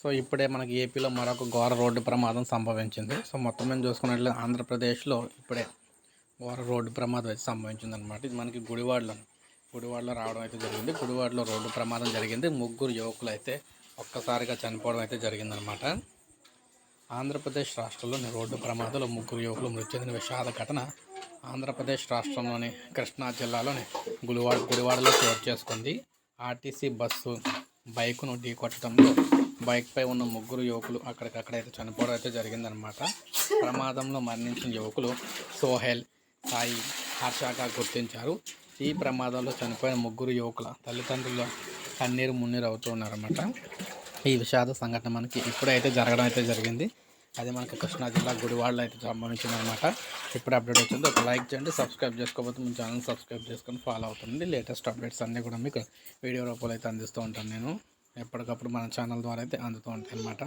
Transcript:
So ఇప్పుడే మనకి ఏపీలో మరొక ఘోర రోడ్డు ప్రమాదం సంభవించింది. సో మొత్తం మేము చూసుకున్నట్లయితే ఆంధ్రప్రదేశ్లో ఇప్పుడే ఘోర రోడ్డు ప్రమాదం అయితే సంభవించింది అనమాట ఇది మనకి గుడివాడలో గుడివాడలో రావడం అయితే జరిగింది. గుడివాడలో రోడ్డు ప్రమాదం జరిగింది. ముగ్గురు యువకులు అయితే ఒక్కసారిగా చనిపోవడం అయితే జరిగిందనమాట ఆంధ్రప్రదేశ్ రాష్ట్రంలోని రోడ్డు ప్రమాదంలో ముగ్గురు యువకులు మృతి చెందిన విషాద ఘటన ఆంధ్రప్రదేశ్ రాష్ట్రంలోని కృష్ణా జిల్లాలోని గుడివాడ గుడివాడలో చోటు చేసుకుంది. ఆర్టీసీ బస్సు బైకును ఢీకొట్టడంలో బైక్పై ఉన్న ముగ్గురు యువకులు అక్కడికక్కడైతే చనిపోవడం అయితే జరిగిందనమాట ప్రమాదంలో మరణించిన యువకులు సోహెల్ సాయి హర్షగా గుర్తించారు. ఈ ప్రమాదంలో చనిపోయిన ముగ్గురు యువకుల తల్లిదండ్రులు కన్నీరు మున్నీరు అవుతున్నారన్నమాట. ఈ విషాద సంఘటన మనకి ఇప్పుడైతే జరగడం అయితే జరిగింది. అది మనకి కృష్ణా జిల్లా గుడివాడలో అయితే సంభవించింది ఇప్పుడు అప్డేట్ వచ్చింది. ఒక లైక్ చేయండి సబ్స్క్రైబ్ చేసుకోకపోతే మీ ఛానల్ సబ్స్క్రైబ్ చేసుకొని ఫాలో అవుతుంది లేటెస్ట్ అప్డేట్స్ అన్నీ కూడా మీకు వీడియో రూపంలో అయితే అందిస్తూ ఉంటాను నేను. ఎప్పటికప్పుడు మన ఛానల్ ద్వారా అయితే అందుతూ ఉంటాయి అనమాట